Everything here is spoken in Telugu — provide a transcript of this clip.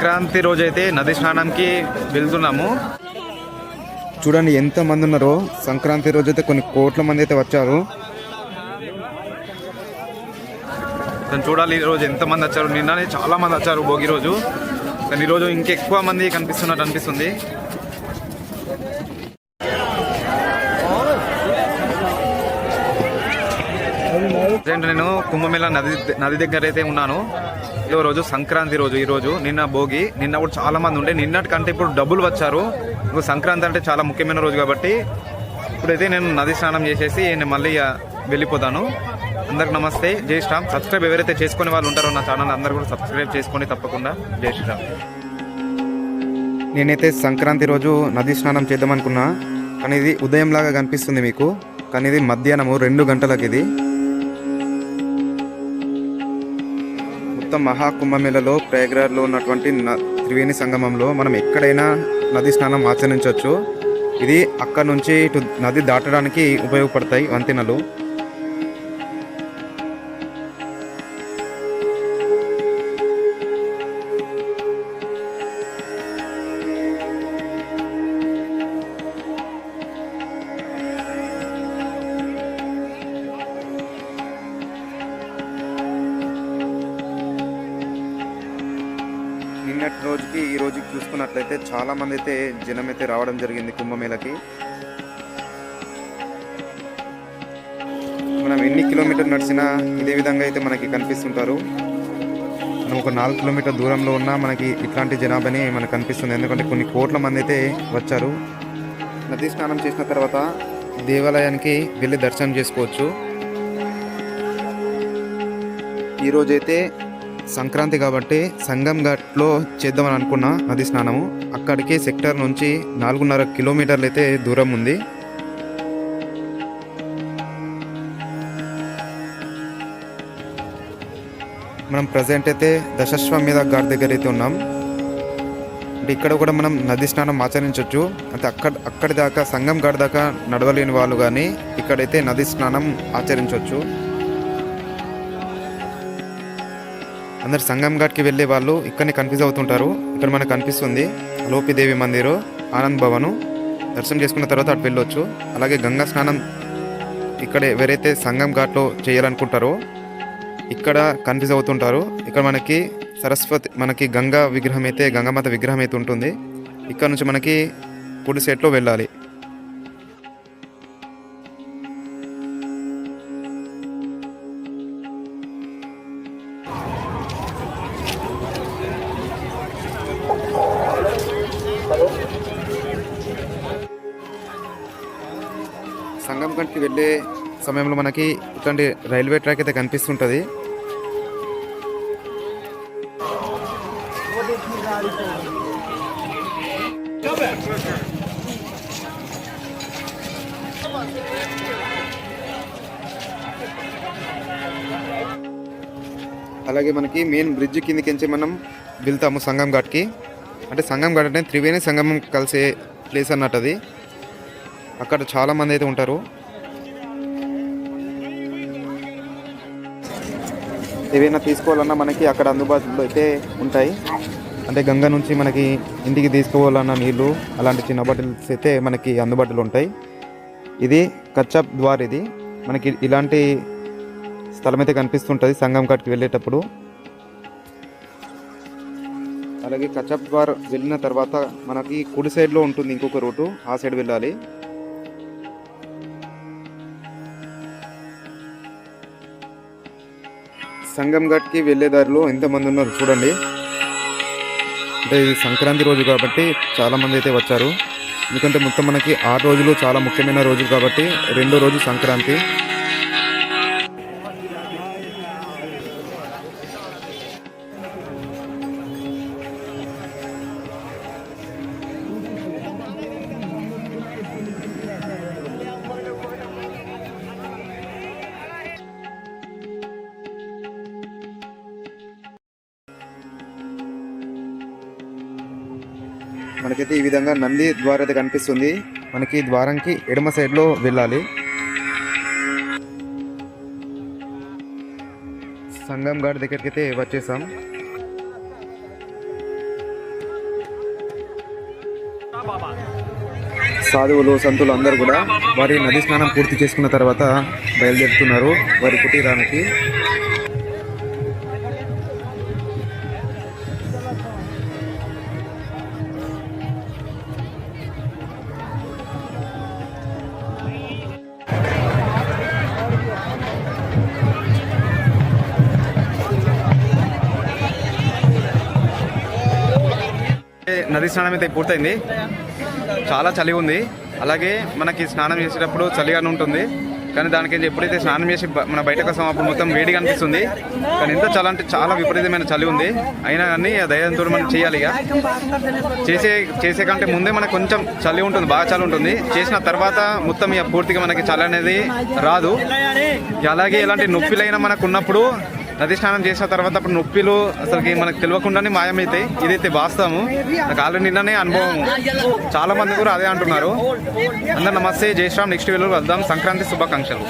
సంక్రాంతి రోజైతే నది స్నానంకి వెళ్తున్నాము. చూడండి ఎంత మంది ఉన్నారో. సంక్రాంతి రోజు అయితే కొన్ని కోట్ల మంది అయితే వచ్చారు. దాన్ని చూడాలి ఈ రోజు ఎంత మంది వచ్చారు. నిన్ననే చాలా మంది వచ్చారు భోగి రోజు. కానీ ఈరోజు ఇంకెక్కువ మంది కనిపిస్తున్నట్టు అనిపిస్తుంది. ప్రజెంట్ నేను కుంభమేళ నది నది దగ్గర అయితే ఉన్నాను. ఇదో రోజు సంక్రాంతి రోజు ఈ రోజు నిన్న భోగి నిన్న కూడా చాలా మంది ఉండే. నిన్నటి కంటే ఇప్పుడు డబ్బులు వచ్చారు. ఇప్పుడు సంక్రాంతి అంటే చాలా ముఖ్యమైన రోజు కాబట్టి ఇప్పుడైతే నేను నది స్నానం చేసేసి నేను మళ్ళీ వెళ్ళిపోతాను. అందరికి నమస్తే. జై శ్రామ్. సబ్స్క్రైబ్ ఎవరైతే చేసుకునే వాళ్ళు ఉంటారో నా ఛానల్ అందరూ కూడా సబ్స్క్రైబ్ చేసుకొని తప్పకుండా జై శ్రీరామ్ నేనైతే సంక్రాంతి రోజు నది స్నానం చేద్దాం అనుకున్నా కానీ ఇది ఉదయం లాగా కనిపిస్తుంది మీకు. కానీ ఇది మధ్యాహ్నము రెండు గంటలకు ఇది మొత్తం మహాకుంభమేళలో ప్రయాగ్రాజ్లో ఉన్నటువంటి న- త్రివేణి సంగమంలో మనం ఎక్కడైనా నది స్నానం ఆచరించవచ్చు. ఇది అక్కడ నుంచి ఇటు నది దాటడానికి ఉపయోగపడతాయి వంతెనలు. నిన్నటి రోజుకి ఈ రోజుకి చూసుకున్నట్లయితే చాలా మంది అయితే జనం అయితే రావడం జరిగింది కుంభమేళకి. మనం ఎన్ని కిలోమీటర్ నడిచినా ఇదే విధంగా అయితే మనకి కనిపిస్తుంటారు. మనం ఒక నాలుగు కిలోమీటర్ దూరంలో ఉన్నా మనకి ఇట్లాంటి జనాభాని మనకు కనిపిస్తుంది. ఎందుకంటే కొన్ని కోట్ల మంది అయితే వచ్చారు. నదీ స్నానం చేసిన తర్వాత దేవాలయానికి వెళ్ళి దర్శనం చేసుకోవచ్చు. ఈరోజైతే సంక్రాంతి కాబట్టి సంగం ఘాట్లో చేద్దామని అనుకున్నా నది స్నానము. అక్కడికి సెక్టర్ నుంచి నాలుగున్నర కిలోమీటర్లు అయితే దూరం ఉంది. మనం ప్రజెంట్ అయితే దశశ్వమేధ ఘాట్ దగ్గర అయితే ఉన్నాం. అంటే ఇక్కడ కూడా మనం నది స్నానం ఆచరించవచ్చు అంటే అక్కడ అక్కడి దాకా సంగం ఘాట్ దాకా నడవలేని వాళ్ళు కానీ ఇక్కడైతే నది స్నానం ఆచరించవచ్చు అందరు సంగం ఘాట్కి వెళ్ళే వాళ్ళు ఇక్కడనే కన్ఫ్యూజ్ అవుతుంటారు. ఇక్కడ మనకు కనిపిస్తుంది లోపిదేవి మందిరు ఆనంద్ భవను దర్శనం చేసుకున్న తర్వాత అటు వెళ్ళొచ్చు. అలాగే గంగా స్నానం ఇక్కడ ఎవరైతే సంగం ఘాట్లో చేయాలనుకుంటారో ఇక్కడ కన్ఫ్యూజ్ అవుతుంటారు. ఇక్కడ మనకి సరస్వతి మనకి గంగా విగ్రహం అయితే గంగామాత విగ్రహం అయితే ఉంటుంది. ఇక్కడ నుంచి మనకి పుడి సెట్లో వెళ్ళాలి. సంగం వెళ్ళే సమయంలో మనకి ఇట్లాంటి రైల్వే ట్రాక్ అయితే కనిపిస్తుంటుంది. అలాగే మనకి మెయిన్ బ్రిడ్జ్ కిందకించి మనం వెళ్తాము సంగం ఘాట్కి. అంటే సంగం ఘాట్ అంటే త్రివేణి సంగమం కలిసే ప్లేస్ అన్నట్టు అది. అక్కడ చాలా మంది అయితే ఉంటారు. ఏవైనా తీసుకోవాలన్నా మనకి అక్కడ అందుబాటులో అయితే ఉంటాయి. అంటే గంగ నుంచి మనకి ఇంటికి తీసుకోవాలన్న నీళ్ళు అలాంటి చిన్న బాటిల్స్ అయితే మనకి అందుబాటులో ఉంటాయి. ఇది కచ్చప్ ద్వార్ ఇది. మనకి ఇలాంటి స్థలం అయితే కనిపిస్తుంటుంది సంగం కాటికి వెళ్ళేటప్పుడు. అలాగే కచ్చప్ ద్వార్ వెళ్ళిన తర్వాత మనకి కుడి సైడ్లో ఉంటుంది ఇంకొక రూటు ఆ సైడ్ వెళ్ళాలి. సంగం ఘాట్కి వెళ్ళే దారిలో ఎంతమంది ఉన్నారు చూడండి. అంటే ఇది సంక్రాంతి రోజు కాబట్టి చాలామంది అయితే వచ్చారు. ఎందుకంటే మొత్తం మనకి ఆరు రోజులు చాలా ముఖ్యమైన రోజు కాబట్టి రెండో రోజు సంక్రాంతి. మనకైతే ఈ విధంగా నంది ద్వారం అయితే కనిపిస్తుంది. మనకి ద్వారంకి ఎడమ సైడ్లో వెళ్ళాలి. సంగం ఘాట్ దగ్గరికి అయితే వచ్చేసాం. సాధువులు సంతులు అందరు కూడా వారి నది స్నానం పూర్తి చేసుకున్న తర్వాత బయలుదేరుతున్నారు వారి కుటీరానికి. నది స్నానం అయితే పూర్తయింది. చాలా చలి ఉంది. అలాగే మనకి స్నానం చేసేటప్పుడు చలిగానే ఉంటుంది. కానీ దానికి ఎప్పుడైతే స్నానం చేసి మన బయటకు వస్తాం అప్పుడు మొత్తం వేడిగా అనిపిస్తుంది. కానీ ఎంత చాలా అంటే చాలా విపరీతమైన చలి ఉంది. అయినా కానీ ఆ ధైర్యంతో మనం చేయాలి ఇక. చేసే చేసే కంటే ముందే మనకు కొంచెం చలి ఉంటుంది. బాగా చలి ఉంటుంది. చేసిన తర్వాత మొత్తం ఇక పూర్తిగా మనకి చలి అనేది రాదు. అలాగే ఎలాంటి నొప్పిలైనా మనకు ఉన్నప్పుడు నది స్నానం చేసిన తర్వాత అప్పుడు నొప్పిలు అసలుకి మనకు తెలియకుండానే మాయమైతాయి. ఇదైతే వాస్తవము. నాకు ఆల్రెడీ నిన్ననే అనుభవం. చాలా మంది కూడా అదే అంటున్నారు. అందరు నమస్తే జై శ్రామ్ నెక్స్ట్ వీళ్ళు వెళ్దాం. సంక్రాంతి శుభాకాంక్షలు.